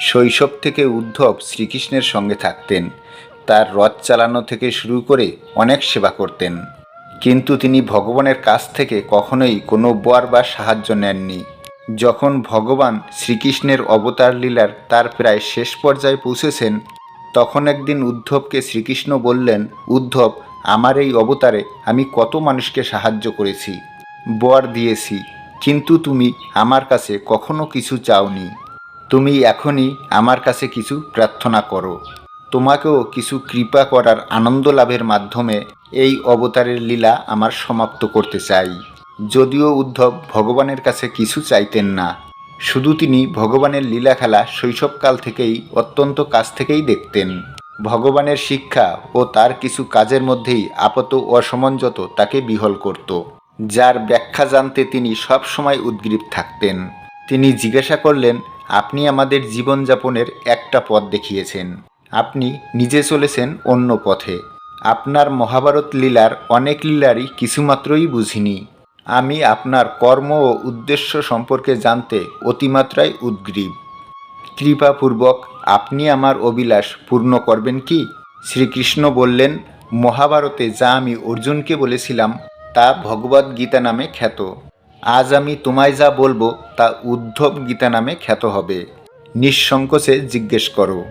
শৈশব থেকে উদ্ধব শ্রীকৃষ্ণের সঙ্গে থাকতেন। তার রথ চালানো থেকে শুরু করে অনেক সেবা করতেন। কিন্তু তিনি ভগবানের কাছ থেকে কখনোই কোনো বর বা সাহায্য নেননি। যখন ভগবান শ্রীকৃষ্ণের অবতার লীলার তার প্রায় শেষ পর্যায়ে পৌঁছেছেন, তখন একদিন উদ্ধবকে শ্রীকৃষ্ণ বললেন, উদ্ধব, আমার এই অবতারে আমি কত মানুষকে সাহায্য করেছি, বর দিয়েছি, কিন্তু তুমি আমার কাছে কখনো কিছু চাওনি। তুমি এখনই আমার কাছে কিছু প্রার্থনা করো। তোমাকেও কিছু কৃপা করার আনন্দ লাভের মাধ্যমে এই অবতারের লীলা আমার সমাপ্ত করতে চাই। যদিও উদ্ধব ভগবানের কাছে কিছু চাইতেন না, শুধু তিনি ভগবানের লীলা খেলা শৈশবকাল থেকেই অত্যন্ত কাছ থেকেই দেখতেন। ভগবানের শিক্ষা ও তার কিছু কাজের মধ্যেই আপাত অসমঞ্জত তাকে বিহল করত, যার ব্যাখ্যা জানতে তিনি সব সময় উদ্গ্রীব থাকতেন। তিনি জিজ্ঞাসা করলেন আপনি আমাদের জীবনযাপনের একটা পথ দেখিয়েছেন। আপনি নিজে চলেছেন অন্য পথে। আপনার মহাভারত লীলার অনেক লীলারই কিছুমাত্রই বুঝিনি। আমি আপনার কর্ম ও উদ্দেশ্য সম্পর্কে জানতে অতিমাত্রায় উদ্গ্রীব। কৃপাপূর্বক আপনি আমার অভিলাষ পূর্ণ করবেন কি? শ্রীকৃষ্ণ বললেন, মহাভারতে যা আমি অর্জুনকে বলেছিলাম, তা ভগবদ্গীতা নামে খ্যাত। আজ আমি তোমায় যা বলব তা উদ্ধব গীতা নামে খ্যাত হবে। নিঃসংকোচে জিজ্ঞেস করো।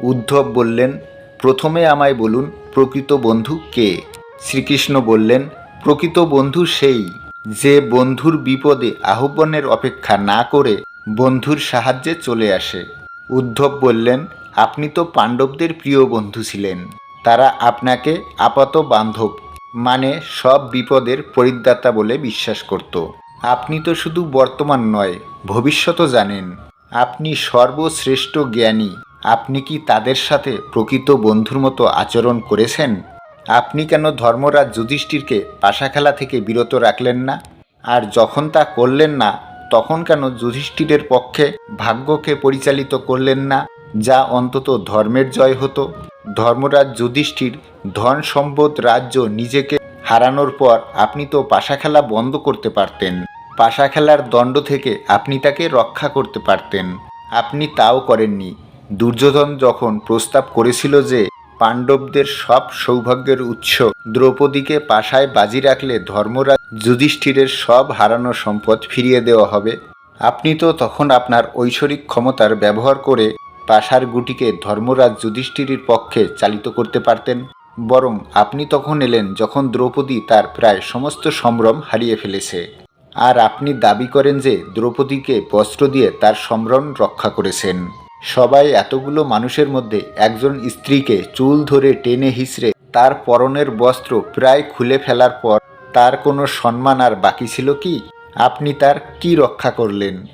উদ্ধব বললেন, প্রথমে আমায় বলুন, প্রকৃত বন্ধু কে? শ্রীকৃষ্ণ বললেন, প্রকৃত বন্ধু সেই, যে বন্ধুর বিপদে আহ্বানের অপেক্ষা না করে বন্ধুর সাহায্যে চলে আসে। উদ্ধব বললেন, আপনি তো পাণ্ডবদের প্রিয় বন্ধু ছিলেন। তারা আপনাকে আপাত বান্ধব মানে সব বিপদের পরিদাতা বলে বিশ্বাস করত। আপনি তো শুধু বর্তমান নয় ভবিষ্যতও জানেন। আপনি সর্বশ্রেষ্ঠ জ্ঞানী। আপনি কি তাদের সাথে প্রকৃত বন্ধুর মতো আচরণ করেছেন? আপনি কেন ধর্মরাজ যুধিষ্ঠিরকে পাশা খেলা থেকে বিরত রাখলেন না? আর যখন তা করলেন না, তখন কেন যুধিষ্ঠিরের পক্ষে ভাগ্যকে পরিচালিত করলেন না, যা অন্তত ধর্মের জয় হতো? ধর্মরাজ যুধিষ্ঠির ধন সম্পদ রাজ্য নিজেকে হারানোর পর আপনি তো পাশা খেলা বন্ধ করতে পারতেন। পাশা খেলার দণ্ড থেকে আপনি তাকে রক্ষা করতে পারতেন। আপনি তাও করেননি। দুর্যোধন যখন প্রস্তাব করেছিল যে পাণ্ডবদের সব সৌভাগ্যের উৎস দ্রৌপদীকে পাশায় বাজি রাখলে ধর্মরাজ যুধিষ্ঠিরের সব হারানো সম্পদ ফিরিয়ে দেওয়া হবে, আপনি তো তখন আপনার ঐশ্বরিক ক্ষমতার ব্যবহার করে পাশার গুটিকে ধর্মরাজ যুধিষ্ঠিরের পক্ষে চালিত করতে পারতেন। বরং আপনি তখন এলেন যখন দ্রৌপদী তার প্রায় সমস্ত সম্ভ্রম হারিয়ে ফেলেছে। আর আপনি দাবি করেন যে দ্রৌপদীকে বস্ত্র দিয়ে তার সম্ভ্রম রক্ষা করেছেন। সবাই এতগুলো মানুষের মধ্যে একজন স্ত্রীকে চুল ধরে টেনে হিসড়ে তার পরনের বস্ত্র প্রায় খুলে ফেলার পর তার কোনো সম্মান আর বাকি ছিল কি? আপনি তার কি রক্ষা করলেন?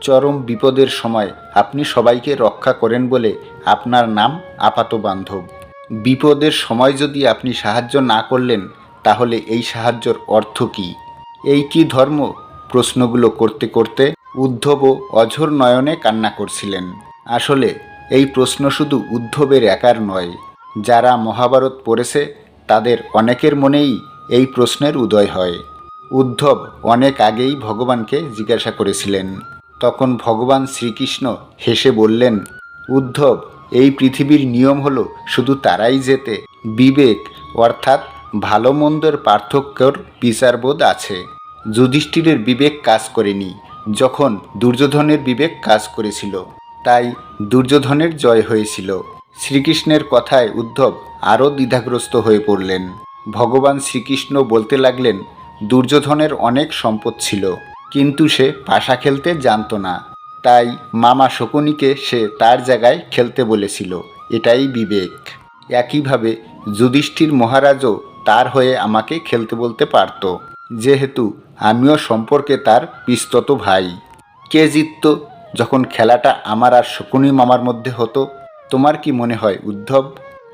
চরম বিপদের সময় আপনি সবাইকে রক্ষা করেন বলে আপনার নাম আপাত বান্ধব। বিপদের সময় যদি আপনি সাহায্য না করলেন, তাহলে এই সাহায্যর অর্থ কী? এই কি ধর্ম? প্রশ্নগুলো করতে করতে উদ্ধব অঝোর নয়নে কান্না করছিলেন। আসলে এই প্রশ্ন শুধু উদ্ধবের একার নয়, যারা মহাভারত পড়েছে, তাদের অনেকের মনেই এই প্রশ্নের উদয় হয়। উদ্ধব অনেক আগেই ভগবানকে জিজ্ঞাসা করেছিলেন। তখন ভগবান শ্রীকৃষ্ণ হেসে বললেন, উদ্ধব, এই পৃথিবীর নিয়ম হলো শুধু তারাই যেতে। বিবেক, অর্থাৎ ভালো মন্দের পার্থক্যর বিচারবোধ আছে। যুধিষ্ঠিরের বিবেক কাজ করেনি, যখন দুর্যোধনের বিবেক কাজ করেছিল, তাই দুর্যোধনের জয় হয়েছিল। শ্রীকৃষ্ণের কথায় উদ্ধব আরও দ্বিধাগ্রস্ত হয়ে পড়লেন। ভগবান শ্রীকৃষ্ণ বলতে লাগলেন, দুর্যোধনের অনেক সম্পদ ছিল, কিন্তু সে পাশা খেলতে জানতো না। তাই মামা শকুনিকে সে তার জায়গায় খেলতে বলেছিল, এটাই বিবেক। একইভাবে যুধিষ্ঠির মহারাজও তার হয়ে আমাকে খেলতে বলতে পারত। যেহেতু আমিও সম্পর্কে তার পিস্তত ভাই। কে জিতত? যখন খেলাটা আমার আর শকুনি মামার মধ্যে হতো, তোমার কি মনে হয় উদ্ধব?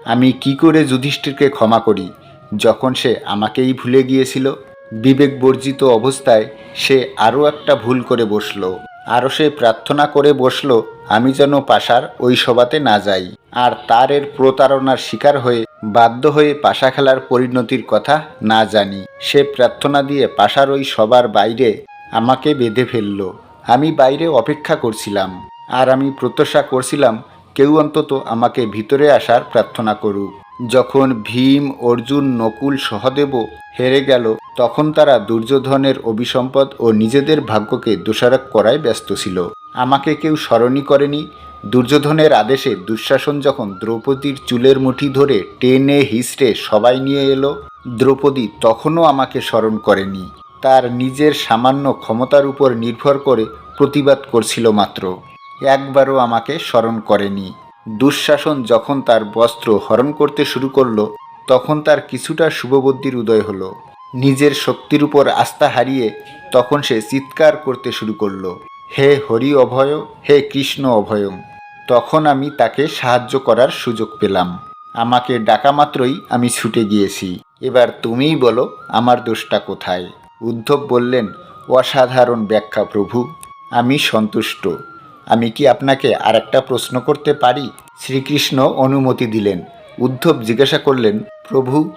আমি কি করে যুধিষ্ঠিরকে ক্ষমা করি? যখন সে আমাকেই ভুলে গিয়েছিল বিবেক বর্জিত অবস্থায় সে আরও একটা ভুল করে বসল। আরও সে প্রার্থনা করে বসল, আমি যেন পাশার ওই সভাতে না যাই। আর তার এর প্রতারণার শিকার হয়ে বাধ্য হয়ে পাশা খেলার পরিণতির কথা না জানি। সে প্রার্থনা দিয়ে পাশার ওই সবার বাইরে আমাকে বেঁধে ফেলল। আমি বাইরে অপেক্ষা করছিলাম। আর আমি প্রত্যাশা করছিলাম, কেউ অন্তত আমাকে ভিতরে আসার প্রার্থনা করুক। যখন ভীম, অর্জুন, নকুল, সহদেব হেরে গেল, তখন তারা দুর্যোধনের অভিসম্পদ ও নিজেদের ভাগ্যকে দোষারোপ করায় ব্যস্ত ছিল। আমাকে কেউ স্মরণই করেনি দুর্যোধনের আদেশে দুঃশাসন যখন দ্রৌপদীর চুলের মুঠি ধরে টেনে হিসড়ে সবাই নিয়ে এলো, দ্রৌপদী তখনও আমাকে স্মরণ করেনি। তার নিজের সামান্য ক্ষমতার উপর নির্ভর করে প্রতিবাদ করছিল মাত্র। একবারও আমাকে স্মরণ করেনি। দুঃশাসন যখন তার বস্ত্র হরণ করতে শুরু করল, তখন তার কিছুটা শুভবুদ্ধির উদয় হলো। নিজের শক্তির উপর আস্থা হারিয়ে তখন সে চিৎকার করতে শুরু করল। হে হরি অভয়, হে কৃষ্ণ অভয়ম তখন আমি তাকে সাহায্য করার সুযোগ পেলাম। আমাকে ডাকা মাত্রই আমি ছুটে গিয়েছি। এবার তুমিই বলো, আমার দোষটা কোথায়? উদ্ধব বললেন, অসাধারণ ব্যাখ্যা প্রভু, আমি সন্তুষ্ট। আমি কি আপনাকে আর একটা প্রশ্ন করতে পারি? শ্রীকৃষ্ণ অনুমতি দিলেন। উদ্ধব জিজ্ঞাসা করলেন, প্রভু,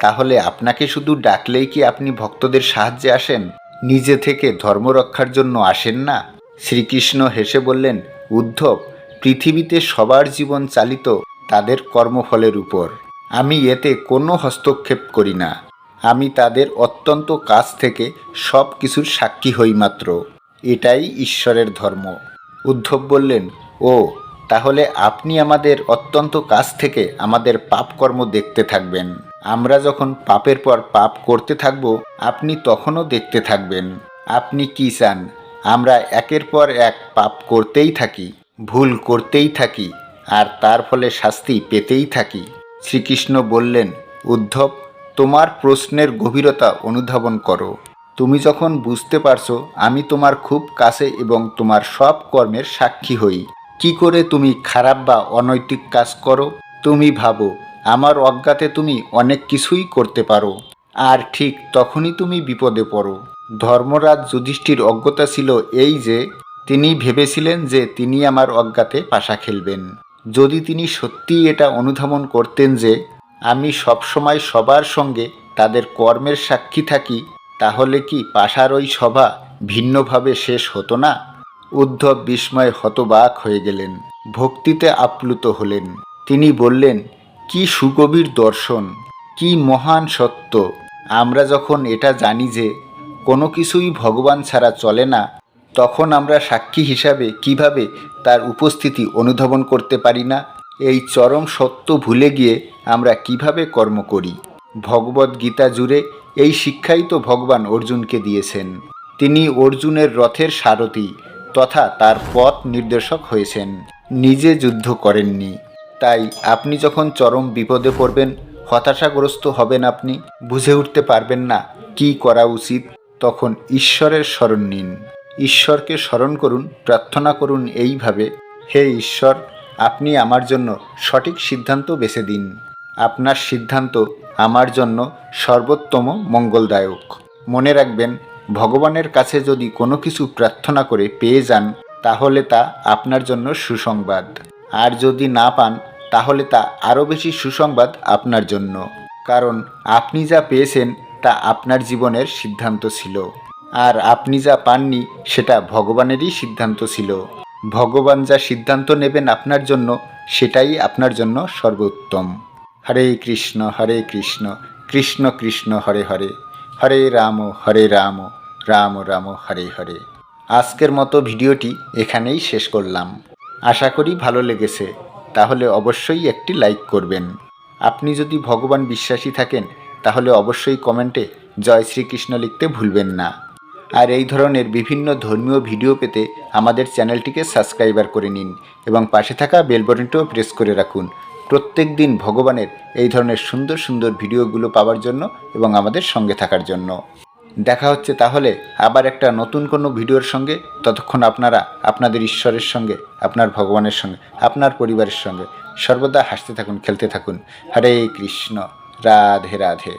তাহলে আপনাকে শুধু ডাকলেই কি আপনি ভক্তদের সাহায্যে আসেন? নিজে থেকে ধর্ম রক্ষার জন্য আসেন না? শ্রীকৃষ্ণ হেসে বললেন, উদ্ধব পৃথিবীতে সবার জীবন চালিত তাদের কর্মফলের উপর। আমি এতে কোনো হস্তক্ষেপ করি না। আমি তাদের অত্যন্ত কাছ থেকে সব কিছুর সাক্ষী হই মাত্র। এটাই ঈশ্বরের ধর্ম। উদ্ধব বললেন, ও, তাহলে আপনি আমাদের অত্যন্ত কাছ থেকে আমাদের পাপকর্ম দেখতে থাকবেন। আমরা যখন পাপের পর পাপ করতে থাকব, আপনি তখনও দেখতে থাকবেন। আপনি কি চান? আমরা একের পর এক পাপ করতেই থাকি। ভুল করতেই থাকি আর তার ফলে শাস্তি পেতেই থাকি। শ্রীকৃষ্ণ বললেন, উদ্ধব, তোমার প্রশ্নের গভীরতা অনুধাবন করো। তুমি যখন বুঝতে পারছ, আমি তোমার খুব কাছে এবং তোমার সব কর্মের সাক্ষী হই। কি করে তুমি খারাপ বা অনৈতিক কাজ করো? তুমি ভাবো, আমার অজ্ঞাতে তুমি অনেক কিছুই করতে পারো। আর ঠিক তখনই তুমি বিপদে পড়ো। ধর্মরাজ যুধিষ্ঠির অজ্ঞতা ছিল এই যে তিনি ভেবেছিলেন যে তিনি আমার অজ্ঞাতে পাশা খেলবেন। যদি তিনি সত্যিই এটা অনুধাবন করতেন যে আমি সবসময় সবার সঙ্গে তাদের কর্মের সাক্ষী থাকি, তাহলে কি পাশার ওই সভা ভিন্নভাবে শেষ হতো না? উদ্ধব বিস্ময়ে হতবাক হয়ে গেলেন, ভক্তিতে আপ্লুত হলেন। তিনি বললেন, কি সুগভীর দর্শন, কি মহান সত্য। আমরা যখন এটা জানি যে কোনো কিছুই ভগবান ছাড়া চলে না তখন আমরা সাক্ষী হিসাবে কীভাবে তার উপস্থিতি অনুধাবন করতে পারি না? এই চরম সত্য ভুলে গিয়ে আমরা কীভাবে কর্ম করি? ভগবদ গীতা জুড়ে এই শিক্ষাই তো ভগবান অর্জুনকে দিয়েছেন। তিনি অর্জুনের রথের সারথি তথা তার পথ নির্দেশক হয়েছেন। নিজে যুদ্ধ করেননি। তাই আপনি যখন চরম বিপদে পড়বেন, হতাশাগ্রস্ত হবেন আপনি, বুঝে উঠতে পারবেন না কি করা উচিত, তখন ঈশ্বরের স্মরণ নিন। ঈশ্বরকে স্মরণ করুন, প্রার্থনা করুন এইভাবে, হে ঈশ্বর, আপনি আমার জন্য সঠিক সিদ্ধান্ত বেছে দিন। আপনার সিদ্ধান্ত আমার জন্য সর্বোত্তম মঙ্গলদায়ক। মনে রাখবেন, ভগবানের কাছে যদি কোনো কিছু প্রার্থনা করে পেয়ে যান, তাহলে তা আপনার জন্য সুসংবাদ। আর যদি না পান, তাহলে তা আরও বেশি সুসংবাদ আপনার জন্য। কারণ আপনি যা পেয়েছেন, তা আপনার জীবনের সিদ্ধান্ত ছিল। আর আপনি যা পাননি, সেটা ভগবানেরই সিদ্ধান্ত ছিল। ভগবান যা সিদ্ধান্ত নেবেন আপনার জন্য, সেটাই আপনার জন্য সর্বোত্তম। হরে কৃষ্ণ হরে কৃষ্ণ কৃষ্ণ কৃষ্ণ, হরে হরে। হরে রাম হরে রাম রাম রাম, হরে হরে। আজকের মতো ভিডিওটি এখানেই শেষ করলাম। আশা করি ভালো লেগেছে, তাহলে অবশ্যই একটি লাইক করবেন। আপনি যদি ভগবান বিশ্বাসী থাকেন, তাহলে অবশ্যই কমেন্টে জয় শ্রীকৃষ্ণ লিখতে ভুলবেন না। আর এই ধরনের বিভিন্ন ধর্মীয় ভিডিও পেতে আমাদের চ্যানেলটিকে সাবস্ক্রাইবার করে নিন এবং পাশে থাকা বেল বাটনটিও প্রেস করে রাখুন। প্রত্যেক দিন ভগবানের এই ধরনের সুন্দর সুন্দর ভিডিওগুলো পাওয়ার জন্য এবং আমাদের সঙ্গে থাকার জন্য। দেখা হচ্ছে তাহলে আবার একটা নতুন কোনো ভিডিওর সঙ্গে। ততক্ষণ আপনারা আপনাদের ঈশ্বরের সঙ্গে, আপনার ভগবানের সঙ্গে, আপনার পরিবারের সঙ্গে সর্বদা হাসতে থাকুন, খেলতে থাকুন। হরে কৃষ্ণ, রাধে রাধে।